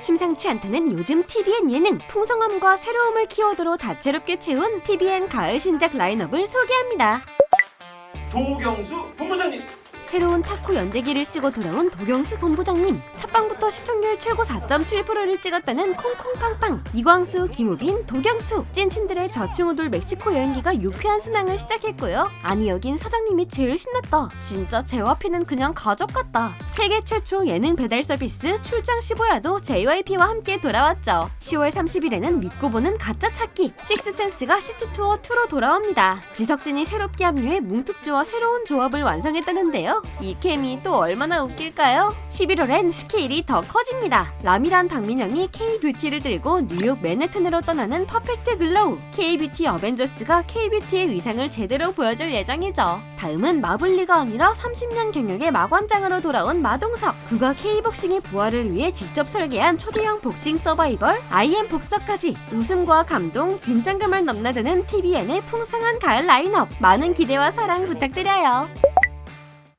심상치 않다는 요즘 TVN 예능 풍성함과 새로움을 키워드로 다채롭게 채운 TVN 가을 신작 라인업을 소개합니다. 도경수 본부장님 새로운 타코 연대기를 쓰고 돌아온 도경수 본부장님. 첫 방부터 시청률 최고 4.7%를 찍었다는 콩콩팡팡. 이광수, 김우빈, 도경수. 찐친들의 저충우돌 멕시코 여행기가 유쾌한 순항을 시작했고요. 아니 여긴 사장님이 제일 신났다. 진짜 재화피는 그냥 가족 같다. 세계 최초 예능 배달 서비스 출장 15야도 JYP와 함께 돌아왔죠. 10월 30일에는 믿고 보는 가짜 찾기. 식스센스가 시티투어 2로 돌아옵니다. 지석진이 새롭게 합류해 뭉툭주와 새로운 조합을 완성했다는데요 이 케미 또 얼마나 웃길까요? 11월엔 스케일이 더 커집니다. 라미란 박민영이 K-뷰티를 들고 뉴욕 맨해튼으로 떠나는 퍼펙트 글로우. K-뷰티 어벤져스가 K-뷰티의 위상을 제대로 보여줄 예정이죠. 다음은 마블리가 아니라 30년 경력의 마관장으로 돌아온 마동석. 그가 K-복싱의 부활을 위해 직접 설계한 초대형 복싱 서바이벌 IM 복서까지 웃음과 감동, 긴장감을 넘나드는 TVN의 풍성한 가을 라인업. 많은 기대와 사랑 부탁드려요.